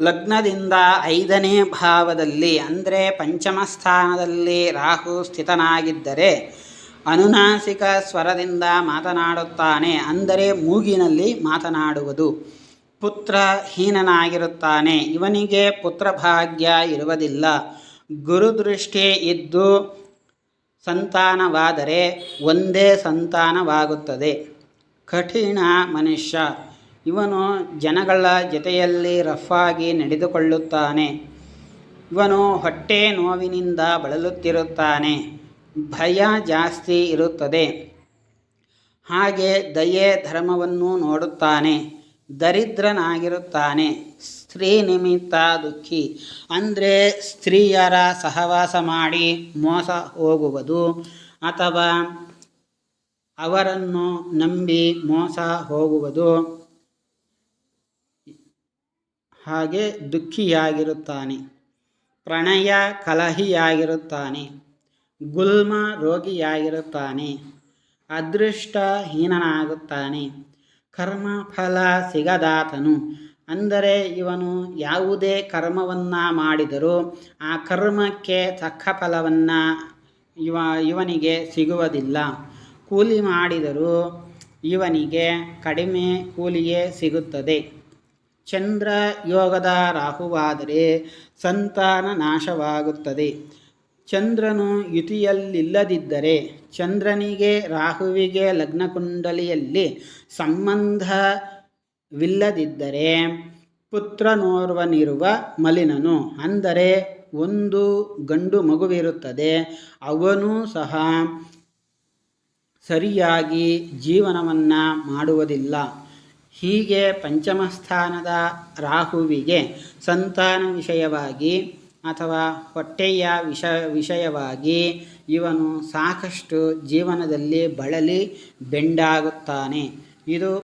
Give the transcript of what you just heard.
ಲಗ್ನದಿಂದ ಐದನೇ ಭಾವದಲ್ಲಿ, ಅಂದರೆ ಪಂಚಮ ಸ್ಥಾನದಲ್ಲಿ ರಾಹು ಸ್ಥಿತನಾಗಿದ್ದರೆ ಅನುನಾಸಿಕ ಸ್ವರದಿಂದ ಮಾತನಾಡುತ್ತಾನೆ. ಅಂದರೆ ಮೂಗಿನಲ್ಲಿ ಮಾತನಾಡುವುದು. ಪುತ್ರಹೀನನಾಗಿರುತ್ತಾನೆ. ಇವನಿಗೆ ಪುತ್ರಭಾಗ್ಯ ಇರುವುದಿಲ್ಲ. ಗುರುದೃಷ್ಟಿ ಇದ್ದು ಸಂತಾನವಾದರೆ ಒಂದೇ ಸಂತಾನವಾಗುತ್ತದೆ. ಕಠಿಣ ಮನುಷ್ಯ. ಇವನು ಜನಗಳ ಜೊತೆಯಲ್ಲಿ ರಫ್ಫಾಗಿ ನಡೆದುಕೊಳ್ಳುತ್ತಾನೆ. ಇವನು ಹೊಟ್ಟೆ ನೋವಿನಿಂದ ಬಳಲುತ್ತಿರುತ್ತಾನೆ. ಭಯ ಜಾಸ್ತಿ ಇರುತ್ತದೆ. ಹಾಗೆ ದಯೆ ಧರ್ಮವನ್ನು ನೋಡುತ್ತಾನೆ. ದರಿದ್ರನಾಗಿರುತ್ತಾನೆ. ಸ್ತ್ರೀ ನಿಮಿತ್ತ ದುಃಖಿ. ಅಂದರೆ ಸ್ತ್ರೀಯರ ಸಹವಾಸ ಮಾಡಿ ಮೋಸ ಹೋಗುವುದು ಅಥವಾ ಅವರನ್ನು ನಂಬಿ ಮೋಸ ಹೋಗುವುದು. ಹಾಗೆ ದುಃಖಿಯಾಗಿರುತ್ತಾನೆ. ಪ್ರಣಯ ಕಲಹಿಯಾಗಿರುತ್ತಾನೆ. ಗುಲ್ಮ ರೋಗಿಯಾಗಿರುತ್ತಾನೆ. ಅದೃಷ್ಟಹೀನನಾಗುತ್ತಾನೆ. ಕರ್ಮಫಲ ಸಿಗದಾತನು. ಅಂದರೆ ಇವನು ಯಾವುದೇ ಕರ್ಮವನ್ನು ಮಾಡಿದರೂ ಆ ಕರ್ಮಕ್ಕೆ ತಕ್ಕ ಫಲವನ್ನು ಇವ, ಇವನಿಗೆ ಸಿಗುವುದಿಲ್ಲ. ಕೂಲಿ ಮಾಡಿದರೂ ಇವನಿಗೆ ಕಡಿಮೆ ಕೂಲಿಯೇ ಸಿಗುತ್ತದೆ. ಚಂದ್ರ ಯೋಗದ ರಾಹುವಾದರೆ ಸಂತಾನ ನಾಶವಾಗುತ್ತದೆ. ಚಂದ್ರನು ಯುತಿಯಲ್ಲಿಲ್ಲದಿದ್ದರೆ ಚಂದ್ರನಿಗೆ ರಾಹುವಿಗೆ ಲಗ್ನಕುಂಡಲಿಯಲ್ಲಿ ಸಂಬಂಧವಿಲ್ಲದಿದ್ದರೆ ಪುತ್ರನೋರ್ವನಿರುವ ಮಲಿನನು, ಅಂದರೆ ಒಂದು ಗಂಡು ಮಗುವಿರುತ್ತದೆ, ಅವನೂ ಸಹ ಸರಿಯಾಗಿ ಜೀವನವನ್ನು ಮಾಡುವುದಿಲ್ಲ. ಹೀಗೆ ಪಂಚಮಸ್ಥಾನದ ರಾಹುವಿಗೆ ಸಂತಾನ ವಿಷಯವಾಗಿ ಅಥವಾ ಹೊಟ್ಟೆಯ ವಿಷ, ವಿಷಯವಾಗಿ ಇವನು ಸಾಕಷ್ಟು ಜೀವನದಲ್ಲಿ ಬಳಲಿ ಬೆಂಡಾಗುತ್ತಾನೆ. ಇದು